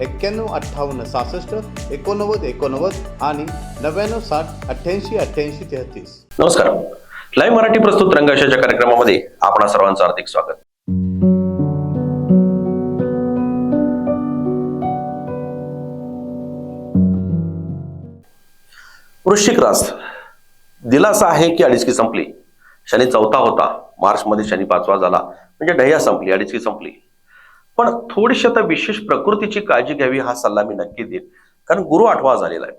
एक्क्याण्णव अठ्ठावन्न सहासष्ट एकोणनव्वद एकोणनव्वद आणि नव्याण्णव साठ अठ्ठ्याऐंशी अठ्ठ्याऐंशी तेहतीस. नमस्कार. लाईव्ह मराठी प्रस्तुत रंगाशाच्या कार्यक्रमामध्ये आपणा सर्वांचं हार्दिक स्वागत. वृश्चिक रास दिलासा आहे की अडीचकी संपली? शनी चौथा होता. मार्चमध्ये शनी पाचवा झाला. म्हणजे ढया संपली अडीचकी संपली. पण थोडीशी आता विशेष प्रकृतीची काळजी घ्यावी हा सल्ला मी नक्की देईन. कारण गुरु आठवा झालेला आहे.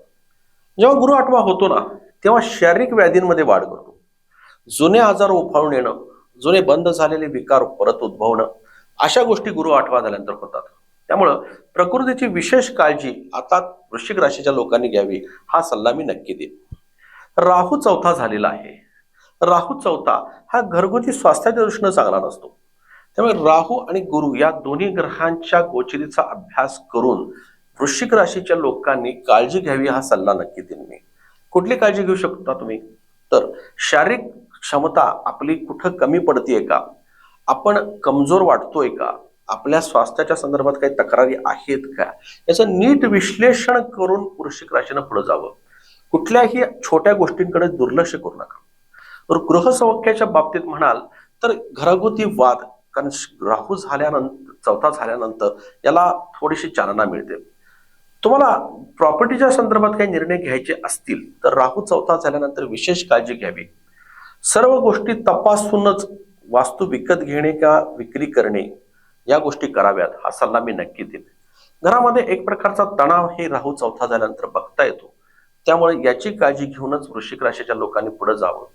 जेव्हा गुरु आठवा होतो ना तेव्हा शारीरिक व्याधींमध्ये वाढ करतो. जुने आजार उफाळून येणं जुने बंद झालेले विकार परत उद्भवणं अशा गोष्टी गुरु आठवा झाल्यानंतर होतात. त्यामुळं प्रकृतीची विशेष काळजी आता वृश्चिक राशीच्या लोकांनी घ्यावी हा सल्ला मी नक्की देईन. राहू चौथा झालेला आहे. राहू चौथा हा घरगुती स्वास्थ्याच्या दृष्टीनं चांगला नसतो. त्यामुळे राहू आणि गुरु या दोन्ही ग्रहांच्या गोचरीचा अभ्यास करून वृश्चिक राशीच्या लोकांनी काळजी घ्यावी हा सल्ला नक्की देईन मी कुठली काळजी घेऊ शकता तुम्ही? तर शारीरिक क्षमता आपली कुठं कमी पडतीये का? आपण कमजोर वाटतोय का? आपल्या स्वास्थ्याच्या संदर्भात काही तक्रारी आहेत का? याचं नीट विश्लेषण करून वृश्चिक राशीनं पुढे जावं. कुठल्याही छोट्या गोष्टींकडे दुर्लक्ष करू नका. तर गृहसौख्याच्या बाबतीत म्हणाल तर घरगुती वाद कारण राहू झाल्यानंतर चौथा झाल्यानंतर याला थोडीशी चालना मिळते. तुम्हाला प्रॉपर्टीच्या संदर्भात काही निर्णय घ्यायचे असतील तर राहू चौथा झाल्यानंतर विशेष काळजी घ्यावी. सर्व गोष्टी तपासूनच वास्तू विकत घेणे का विक्री करणे या गोष्टी कराव्यात हा सल्ला मी नक्की देईन. घरामध्ये एक प्रकारचा तणाव हे राहू चौथा झाल्यानंतर बघता येतो. त्यामुळे याची काळजी घेऊनच वृश्चिक राशीच्या लोकांनी पुढे जावं.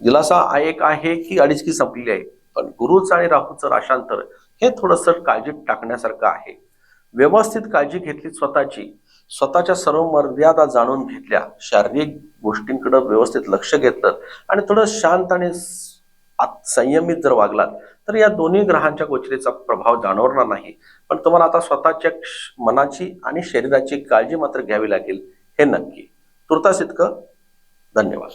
दिलासा एक आहे की अडीचकी संपलेली आहे? पण गुरुचं आणि राहूचं राशांतर हे थोडंसं काळजीत टाकण्यासारखं आहे. व्यवस्थित काळजी घेतली स्वतःची स्वतःच्या सर्व मर्यादा जाणून घेतल्या शारीरिक गोष्टींकडे व्यवस्थित लक्ष घेतलं आणि थोडं शांत आणि संयमित जर वागलात तर या दोन्ही ग्रहांच्या गोचरीचा प्रभाव जाणवणार नाही. पण तुम्हाला आता स्वतःच्या मनाची आणि शरीराची काळजी मात्र घ्यावी लागेल हे नक्की. तुर्तास इतकं. धन्यवाद.